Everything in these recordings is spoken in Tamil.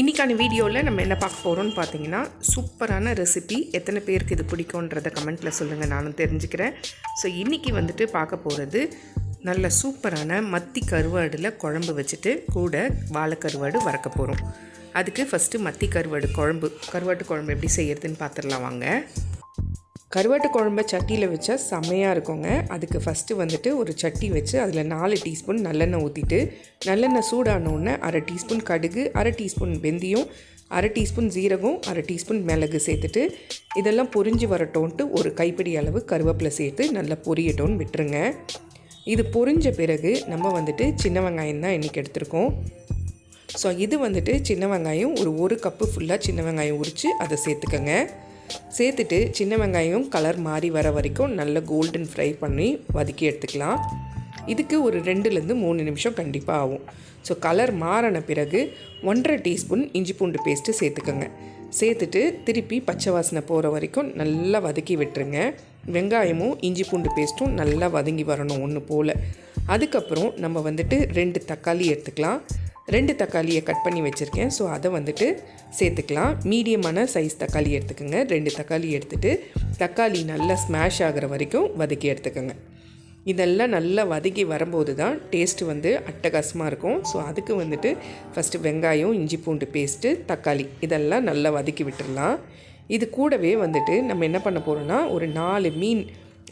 இன்றைக்கான வீடியோவில் நம்ம என்ன பார்க்க போகிறோம்னு பார்த்தீங்கன்னா சூப்பரான ரெசிபி எத்தனை பேருக்கு இது பிடிக்குன்றத கமெண்ட்டில் சொல்லுங்கள் நானும் தெரிஞ்சுக்கிறேன். ஸோ இன்றைக்கி வந்துட்டு பார்க்க போகிறது நல்ல சூப்பரான மத்தி கருவாடில் குழம்பு வச்சுட்டு கூட வாழை கருவாடு வறக்க போகிறோம் அதுக்கு ஃபஸ்ட்டு மத்தி கருவாடு குழம்பு. கருவாட்டு குழம்பு எப்படி செய்கிறதுன்னு பார்த்துடலாம் வாங்க. கருவாட்டு குழம்ப சட்டியில் வச்சா செம்மையாக இருக்குங்க. அதுக்கு ஃபஸ்ட்டு வந்துட்டு ஒரு சட்டி வச்சு அதில் நாலு டீஸ்பூன் நல்லெண்ணெய் ஊற்றிட்டு நல்லெண்ணெய் சூடானோடனே அரை டீஸ்பூன் கடுகு அரை டீஸ்பூன் வெந்தியம் அரை டீஸ்பூன் ஜீரகம் அரை டீஸ்பூன் மிளகு சேர்த்துட்டு இதெல்லாம் பொரிஞ்சு வரட்டோன்ட்டு ஒரு கைப்பிடி அளவு கருவேப்பிலை சேர்த்து நல்லா பொரியட்டோன்னு விட்டுருங்க. இது பொரிஞ்ச பிறகு நம்ம வந்துட்டு சின்ன வெங்காயம் தான் இன்றைக்கி எடுத்திருக்கோம். ஸோ இது வந்துட்டு சின்ன வெங்காயம் ஒரு ஒரு கப்பு ஃபுல்லாக சின்ன வெங்காயம் உரித்து அதை சேர்த்துக்கோங்க. சேர்த்துட்டு சின்ன வெங்காயம் கலர் மாறி வர வரைக்கும் நல்ல கோல்டன் ஃப்ரை பண்ணி வதக்கி எடுத்துக்கலாம். இதுக்கு ஒரு ரெண்டுலேருந்து மூணு நிமிஷம் கண்டிப்பாக ஆகும். ஸோ கலர் மாறின பிறகு ஒன்றரை டீஸ்பூன் இஞ்சி பூண்டு பேஸ்ட்டு சேர்த்துக்கோங்க. சேர்த்துட்டு திருப்பி பச்சை வாசனை போகிற வரைக்கும் நல்லா வதக்கி விட்டுருங்க. வெங்காயமும் இஞ்சி பூண்டு பேஸ்ட்டும் நல்லா வதங்கி வரணும் ஒன்று போல். அதுக்கப்புறம் நம்ம வந்துட்டு ரெண்டு தக்காளி எடுத்துக்கலாம். ரெண்டு தக்காளியை கட் பண்ணி வச்சுருக்கேன். ஸோ அதை வந்துட்டு சேர்த்துக்கலாம். மீடியமான சைஸ் தக்காளி எடுத்துக்கோங்க. ரெண்டு தக்காளி எடுத்துகிட்டு தக்காளி நல்லா ஸ்மாஷ் ஆகிற வரைக்கும் வதக்கி எடுத்துக்கோங்க. இதெல்லாம் நல்லா வதக்கி வரும்போது தான் டேஸ்ட்டு வந்து அட்டகாசமாக இருக்கும். ஸோ அதுக்கு வந்துட்டு ஃபஸ்ட்டு வெங்காயம் இஞ்சி பூண்டு பேஸ்ட்டு தக்காளி. இதெல்லாம் நல்லா வதக்கி விட்டுடலாம். இது கூடவே வந்துட்டு நம்ம என்ன பண்ண போகிறோன்னா ஒரு நாலு மீன்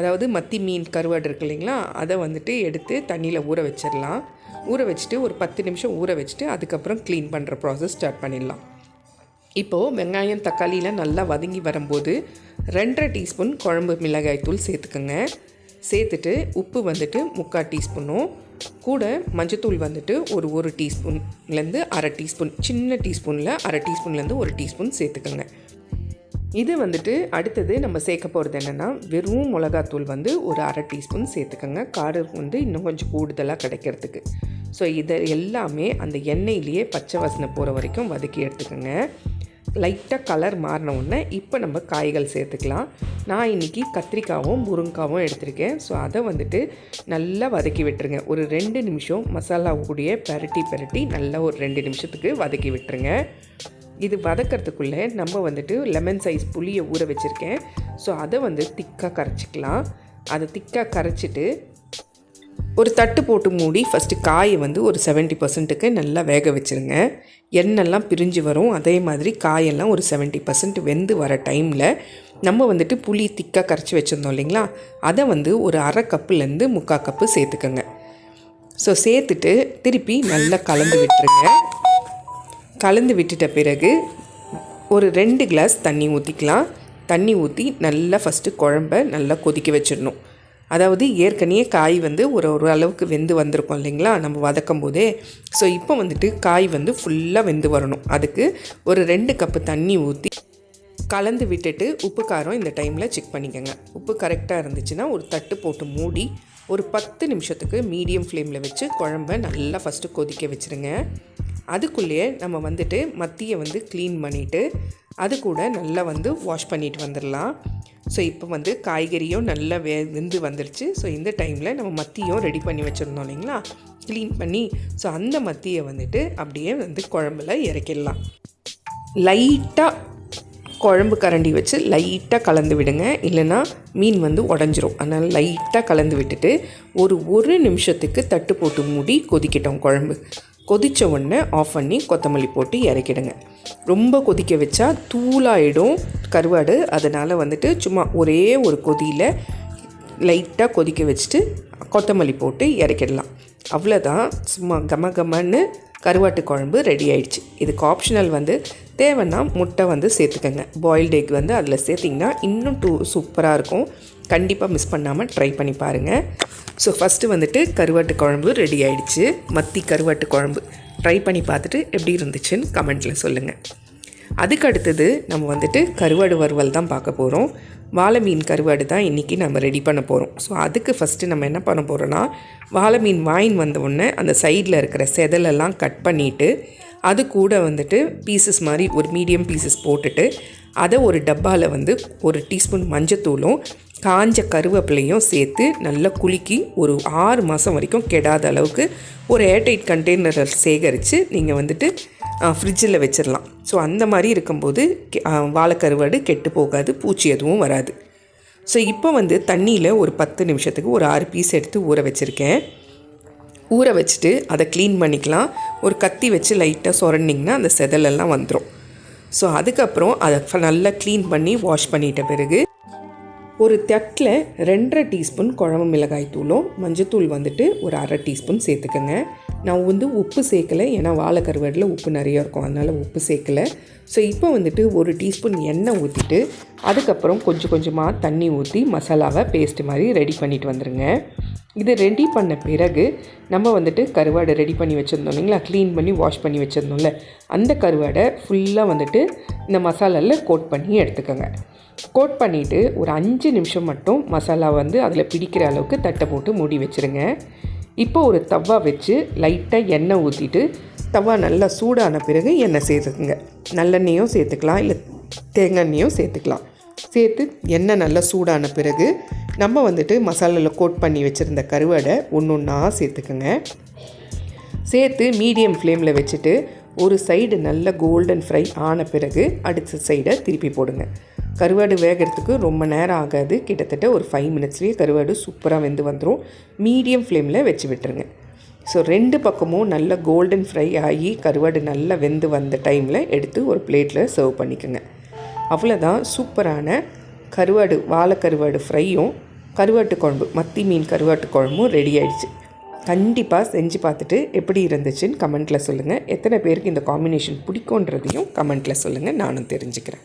அதாவது மத்தி மீன் கருவாடு இருக்கு இல்லைங்களா? அதை வந்துட்டு எடுத்து தண்ணியில் ஊற வச்சிடலாம். ஊற வச்சுட்டு ஒரு பத்து நிமிஷம் ஊற வச்சுட்டு அதுக்கப்புறம் க்ளீன் பண்ணுற ப்ராசஸ் ஸ்டார்ட் பண்ணிடலாம். இப்போது வெங்காயம் தக்காளியில் நல்லா வதங்கி வரும்போது ரெண்டரை டீஸ்பூன் குழம்பு மிளகாய் தூள் சேர்த்துக்கோங்க. சேர்த்துட்டு உப்பு வந்துட்டு முக்கால் டீஸ்பூனும் கூட மஞ்சத்தூள் வந்துட்டு ஒரு ஒரு டீஸ்பூன்லேருந்து அரை டீஸ்பூன் சின்ன டீஸ்பூனில் அரை டீஸ்பூன்லேருந்து ஒரு டீஸ்பூன் சேர்த்துக்கோங்க. இது வந்துட்டு அடுத்தது நம்ம சேர்க்க போகிறது என்னென்னா வெறும் மிளகாத்தூள் வந்து ஒரு அரை டீஸ்பூன் சேர்த்துக்கோங்க. காரம் வந்து இன்னும் கொஞ்சம் கூடுதலாக கிடைக்கிறதுக்கு. ஸோ இதை எல்லாமே அந்த எண்ணெயிலேயே பச்சை வாசனை போகிற வரைக்கும் வதக்கி எடுத்துக்கோங்க. லைட்டாக கலர் மாறின உடனே இப்போ நம்ம காய்கள் சேர்த்துக்கலாம். நான் இன்றைக்கி கத்திரிக்காவும் முருங்காவும் எடுத்திருக்கேன். ஸோ அதை வந்துட்டு நல்லா வதக்கி விட்டுருங்க. ஒரு ரெண்டு நிமிஷம் மசாலா கூடிய பெரட்டி பெரட்டி நல்லா ஒரு ரெண்டு நிமிஷத்துக்கு வதக்கி விட்டுருங்க. இது வதக்கிறதுக்குள்ளே நம்ம வந்துட்டு லெமன் சைஸ் புளியை ஊற வச்சுருக்கேன். ஸோ அதை வந்து திக்காக கரைச்சிக்கலாம். அதை திக்காக கரைச்சிட்டு ஒரு தட்டு போட்டு மூடி ஃபஸ்ட்டு காயை வந்து ஒரு செவன்ட்டி பர்சன்ட்டுக்கு நல்லா வேக வச்சுருங்க. எண்ணெய்லாம் பிரிஞ்சு வரும். அதே மாதிரி காயெல்லாம் ஒரு செவன்ட்டி பர்சன்ட் வெந்து வர டைமில் நம்ம வந்துட்டு புளி திக்காக கரைச்சி வச்சுருந்தோம் இல்லைங்களா? அதை வந்து ஒரு அரை கப்புலேருந்து முக்கால் கப்பு சேர்த்துக்கோங்க. ஸோ சேர்த்துட்டு திருப்பி நல்லா கலந்து விட்டுருங்க. கலந்து விட்டுட்ட பிறகு ஒரு ரெண்டு கிளாஸ் தண்ணி ஊற்றிக்கலாம் தண்ணி ஊற்றி நல்லா ஃபஸ்ட்டு குழம்ப நல்லா கொதிக்க வச்சிடணும். அதாவது ஏற்கனவே காய் வந்து ஒரு ஒரு அளவுக்கு வெந்து வந்திருக்கும் இல்லைங்களா? நம்ம வதக்கும் போதே ஸோ இப்போ வந்துட்டு காய் வந்து ஃபுல்லாக வெந்து வரணும். அதுக்கு ஒரு ரெண்டு கப்பு தண்ணி ஊற்றி கலந்து விட்டுட்டு உப்பு காரம் இந்த டைமில் செக் பண்ணிக்கோங்க. உப்பு கரெக்டாக இருந்துச்சுன்னா ஒரு தட்டு போட்டு மூடி ஒரு பத்து நிமிஷத்துக்கு மீடியம் ஃப்ளேமில் வச்சு குழம்ப நல்லா ஃபஸ்ட்டு கொதிக்க வச்சுருங்க. அதுக்குள்ளேயே நம்ம வந்துட்டு மத்தியை வந்து க்ளீன் பண்ணிவிட்டு அது கூட நல்லா வந்து வாஷ் பண்ணிட்டு வந்துடலாம். ஸோ இப்போ வந்து காய்கறியும் நல்லா வே வெந்து வந்துருச்சு. ஸோ இந்த டைமில் நம்ம மத்தியும் ரெடி பண்ணி வச்சுருந்தோம் இல்லைங்களா? க்ளீன் பண்ணி ஸோ அந்த மத்தியை வந்துட்டு அப்படியே வந்து குழம்புல இறக்கிடலாம். லைட்டாக குழம்பு கரண்டி வச்சு லைட்டாக கலந்து விடுங்க. இல்லைன்னா மீன் வந்து உடஞ்சிரும். அதனால் லைட்டாக கலந்து விட்டுட்டு ஒரு ஒரு நிமிஷத்துக்கு தட்டு போட்டு மூடி கொதிக்கிட்டோம் குழம்பு. கொதித்த உடனே ஆஃப் பண்ணி கொத்தமல்லி போட்டு இறக்கிடுங்க. ரொம்ப கொதிக்க வச்சா தூளாயிடும் கருவாடு. அதனால் வந்துட்டு சும்மா ஒரே ஒரு கொதியில் லைட்டாக கொதிக்க வச்சுட்டு கொத்தமல்லி போட்டு இறக்கிடலாம். அவ்வளோதான் சும்மா கம கமன்னு கருவாட்டு குழம்பு ரெடி ஆயிடுச்சு. இதுக்கு ஆப்ஷனல் வந்து தேவைன்னா முட்டை வந்து சேர்த்துக்கோங்க. பாயில்டு எக் வந்து அதில் சேர்த்திங்கன்னா இன்னும் டூ சூப்பராக இருக்கும். கண்டிப்பாக மிஸ் பண்ணாமல் ட்ரை பண்ணி பாருங்கள் ஸோ ஃபஸ்ட்டு வந்துட்டு கருவாட்டு குழம்பு ரெடி ஆயிடுச்சு. மத்தி கருவாட்டு குழம்பு. ட்ரை பண்ணி பார்த்துட்டு எப்படி இருந்துச்சுன்னு கமெண்ட்டில் சொல்லுங்கள் அதுக்கு அடுத்தது நம்ம வந்துட்டு கருவாடு வறுவல் தான் பார்க்க போகிறோம் வாழை மீன் கருவாடு தான் இன்றைக்கி நம்ம ரெடி பண்ண போகிறோம் ஸோ அதுக்கு ஃபஸ்ட்டு நம்ம என்ன பண்ண போகிறோன்னா வாழை மீன் வாயின் வந்த உடனே அந்த சைடில் இருக்கிற செதலெல்லாம் கட் பண்ணிவிட்டு அது கூட வந்துட்டு பீசஸ் மாதிரி ஒரு மீடியம் பீசஸ் போட்டுட்டு அதை ஒரு டப்பாவில் வந்து ஒரு டீஸ்பூன் மஞ்சத்தூளும் காஞ்ச கருவேப்பிலையும் சேர்த்து நல்லா குலுக்கி ஒரு ஆறு மாதம் வரைக்கும் கெடாத அளவுக்கு ஒரு ஏர்டைட் கண்டெய்னரில் சேகரித்து நீங்கள் வந்துட்டு ஃப்ரிட்ஜில் வச்சிடலாம் ஸோ அந்த மாதிரி இருக்கும்போது கெ- வாழைக்கருவாடு கெட்டு போகாது பூச்சி எதுவும் வராது. ஸோ இப்போ வந்து தண்ணியில் ஒரு பத்து நிமிஷத்துக்கு ஒரு ஆறு பீஸ் எடுத்து ஊற வச்சுருக்கேன். ஊற வச்சுட்டு அதை க்ளீன் பண்ணிக்கலாம். ஒரு கத்தி வச்சு லைட்டாக சுரண்டிங்கன்னா அந்த செதலெல்லாம் வந்துடும் ஸோ அதுக்கப்புறம் அதை நல்லா க்ளீன் பண்ணி வாஷ் பண்ணிட்ட பிறகு ஒரு தட்டில் ரெண்டரை டீஸ்பூன் குழம்பு மிளகாய் தூளும் மஞ்சத்தூள் வந்துட்டு ஒரு அரை டீஸ்பூன் சேர்த்துக்கோங்க. நான் வந்து உப்பு சேர்க்கலை ஏன்னா வாழை கருவாடில் உப்பு நிறைய இருக்கும் அதனால் உப்பு சேர்க்கலை. ஸோ இப்போ வந்துட்டு ஒரு டீஸ்பூன் எண்ணெய் ஊற்றிட்டு அதுக்கப்புறம் கொஞ்சம் கொஞ்சமாக தண்ணி ஊற்றி மசாலாவை பேஸ்ட் மாதிரி ரெடி பண்ணிட்டு வந்துடுங்க இது ரெடி பண்ண பிறகு நம்ம வந்துட்டு கருவாடை ரெடி பண்ணி வச்சுருந்தோம் இல்லைங்களா? க்ளீன் பண்ணி வாஷ் பண்ணி வச்சுருந்தோம்ல. அந்த கருவாடை ஃபுல்லாக வந்துட்டு இந்த மசாலாவில் கோட் பண்ணி எடுத்துக்கோங்க. கோட் பண்ணிவிட்டு ஒரு அஞ்சு நிமிஷம் மட்டும் மசாலா வந்து அதில் பிடிக்கிற அளவுக்கு தட்டை போட்டு மூடி வச்சுருங்க. இப்போ ஒரு தவா வச்சு லைட்டாக எண்ணெய் ஊற்றிட்டு தவா நல்லா சூடான பிறகு எண்ணெய் சேர்த்துக்குங்க. நல்லெண்ணெயும் சேர்த்துக்கலாம் இல்லை தேங்காய் எண்ணெயும் சேர்த்துக்கலாம். சேர்த்து எண்ணெய் நல்லா சூடான பிறகு நம்ம வந்துட்டு மசாலாவில் கோட் பண்ணி வச்சுருந்த கருவாடை ஒன்று ஒன்றா சேர்த்துக்குங்க. சேர்த்து மீடியம் ஃப்ளேமில் வச்சுட்டு ஒரு சைடு நல்ல கோல்டன் ஃப்ரை ஆன பிறகு அடுத்த சைடை திருப்பி போடுங்க. கருவாடு வேகிறதுக்கு ரொம்ப நேரம் ஆகாது. கிட்டத்தட்ட ஒரு ஃபைவ் மினிட்ஸ்லேயே கருவாடு சூப்பராக வெந்து வந்துடும் மீடியம் ஃப்ளேமில் வச்சு விட்டுருங்க. ஸோ ரெண்டு பக்கமும் நல்ல கோல்டன் ஃப்ரை ஆகி கருவாடு நல்லா வெந்து வந்த டைமில் எடுத்து ஒரு பிளேட்டில் சர்வ் பண்ணிக்கோங்க. அவ்வளோதான் சூப்பரான கருவாடு வாழை கருவாடு ஃப்ரையும் கருவாட்டு குழம்பு மத்தி மீன் கருவாட்டு குழம்பும் ரெடி ஆயிடுச்சு. கண்டிப்பாக செஞ்சு பார்த்துட்டு எப்படி இருந்துச்சுன்னு கமெண்ட்டில் சொல்லுங்கள் எத்தனை பேருக்கு இந்த காம்பினேஷன் பிடிக்குன்றதையும் கமெண்ட்டில் சொல்லுங்கள் நானும் தெரிஞ்சுக்கிறேன்.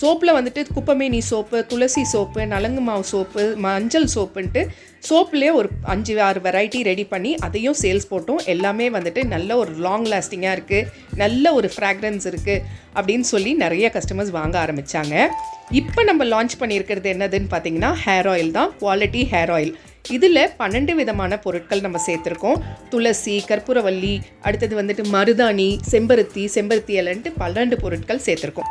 சோப்பில் வந்துட்டு குப்பமேனி சோப்பு துளசி சோப்பு நலங்கு மாவு சோப்பு மஞ்சள் சோப்புன்ட்டு சோப்புலேயே ஒரு அஞ்சு ஆறு வெரைட்டி ரெடி பண்ணி அதையும் சேல்ஸ் போட்டோம். எல்லாமே வந்துட்டு நல்ல ஒரு லாங் லாஸ்டிங்காக இருக்குது நல்ல ஒரு ஃப்ராக்ரன்ஸ் இருக்குது அப்படின்னு சொல்லி நிறைய கஸ்டமர்ஸ் வாங்க ஆரம்பித்தாங்க இப்போ நம்ம லான்ச் பண்ணியிருக்கிறது என்னதுன்னு பார்த்தீங்கன்னா ஹேர் ஆயில் தான் குவாலிட்டி ஹேர் ஆயில் இதில் பன்னெண்டு விதமான பொருட்கள் நம்ம சேர்த்துருக்கோம். துளசி கற்பூரவல்லி அடுத்தது வந்துட்டு மருதாணி செம்பருத்தி செம்பருத்தி இலன்ட்டு பன்னெண்டு பொருட்கள் சேர்த்துருக்கோம்.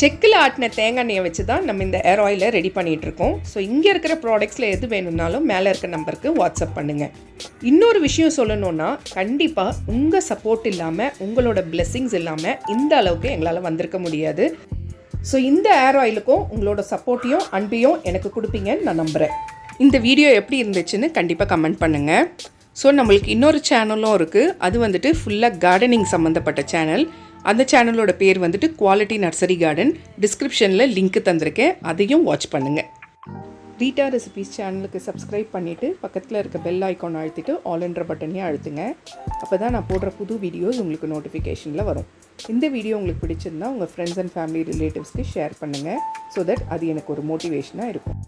செக்கில் ஆட்டின தேங்காய் எண்ணெயை வச்சு தான் நம்ம இந்த ஏர் ஆயிலை ரெடி பண்ணிகிட்டு இருக்கோம் ஸோ இங்கே இருக்கிற ப்ராடக்ட்ஸில் எது வேணும்னாலும் மேலே இருக்க நம்பருக்கு வாட்ஸ்அப் பண்ணுங்கள் இன்னொரு விஷயம் சொல்லணுன்னா கண்டிப்பாக உங்கள் சப்போர்ட் இல்லாமல் உங்களோட பிளெஸ்ஸிங்ஸ் இல்லாமல் இந்த அளவுக்கு எங்களால் வந்திருக்க முடியாது. ஸோ இந்த ஏர் ஆயிலுக்கும் உங்களோட சப்போர்ட்டையும் அன்பையும் எனக்கு கொடுப்பீங்கன்னு நான் நம்புகிறேன் இந்த வீடியோ எப்படி இருந்துச்சுன்னு கண்டிப்பாக கமெண்ட் பண்ணுங்கள் ஸோ நம்மளுக்கு இன்னொரு சேனலும் இருக்குது அது வந்துட்டு ஃபுல்லாக கார்டனிங் சம்மந்தப்பட்ட சேனல் அந்த சேனலோட பேர் வந்துட்டு குவாலிட்டி நர்சரி கார்டன் டிஸ்கிரிப்ஷனில் லிங்க் தந்திருக்கேன். அதையும் வாட்ச் பண்ணுங்கள் ரீட்டா ரெசிபீஸ் சேனலுக்கு சப்ஸ்கிரைப் பண்ணிவிட்டு பக்கத்தில் இருக்க பெல் ஐக்கான் அழுத்திட்டு ஆல் என்ற பட்டனையும் அழுத்துங்க. அப்போ தான் நான் போடுற புது வீடியோஸ் உங்களுக்கு நோட்டிஃபிகேஷனில் வரும். இந்த வீடியோ உங்களுக்கு பிடிச்சிருந்தா உங்கள் ஃப்ரெண்ட்ஸ் அண்ட் ஃபேமிலி ரிலேட்டிவ்ஸ்க்கு ஷேர் பண்ணுங்கள் ஸோ தட் அது எனக்கு ஒரு மோட்டிவேஷனாக இருக்கும்.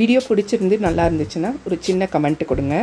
வீடியோ பிடிச்சிருந்து நல்லா இருந்துச்சுன்னா ஒரு சின்ன கமெண்ட் கொடுங்க.